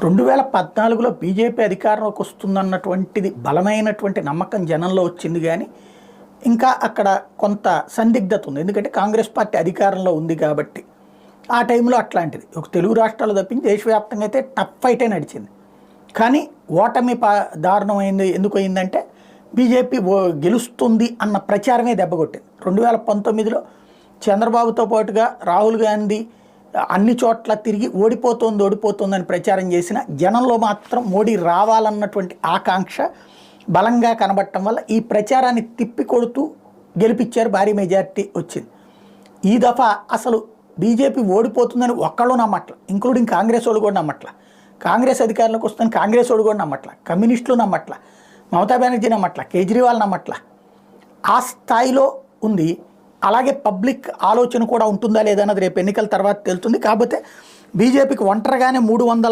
రెండు వేల పద్నాలుగులో బీజేపీ అధికారంలోకి వస్తుందన్నటువంటిది బలమైనటువంటి నమ్మకం జనంలో వచ్చింది కానీ ఇంకా అక్కడ కొంత సందిగ్ధత ఉంది. ఎందుకంటే కాంగ్రెస్ పార్టీ అధికారంలో ఉంది కాబట్టి ఆ టైంలో అట్లాంటిది. ఒక తెలుగు రాష్ట్రాలు తప్పించి దేశవ్యాప్తంగా అయితే టఫ్ ఫైటే నడిచింది. కానీ ఓటమి పా దారుణమైంది ఎందుకు అయిందంటే బీజేపీ గెలుస్తుంది అన్న ప్రచారమే దెబ్బకొట్టింది రెండు వేల పంతొమ్మిదిలో చంద్రబాబుతో పాటుగా రాహుల్ గాంధీ అన్ని చోట్ల తిరిగి ఓడిపోతుంది ఓడిపోతుందని ప్రచారం చేసిన జనంలో మాత్రం మోడీ రావాలన్నటువంటి ఆకాంక్ష బలంగా కనబడటం వల్ల ఈ ప్రచారాన్ని తిప్పి కొడుతూ గెలిపించారు భారీ మెజారిటీ వచ్చింది. ఈ దఫా అసలు బీజేపీ ఓడిపోతుందని ఒక్కళ్ళు నమ్మట్ల ఇంక్లూడింగ్ కాంగ్రెస్ వాళ్ళు కూడా నమ్మట్ల. కాంగ్రెస్ అధికారులకు వస్తుందని కాంగ్రెస్ వాళ్ళు కూడా నమ్మట్ల కమ్యూనిస్టులు నమ్మట్ల మమతా బెనర్జీ నమ్మట్ల కేజ్రీవాల్ నమ్మట్ల. ఆ స్థాయిలో ఉంది అలాగే పబ్లిక్ ఆలోచన కూడా ఉంటుందా లేదన్నది రేపు ఎన్నికల తర్వాత తెలుస్తుంది. కాకపోతే బీజేపీకి ఒంటరిగానే మూడు వందల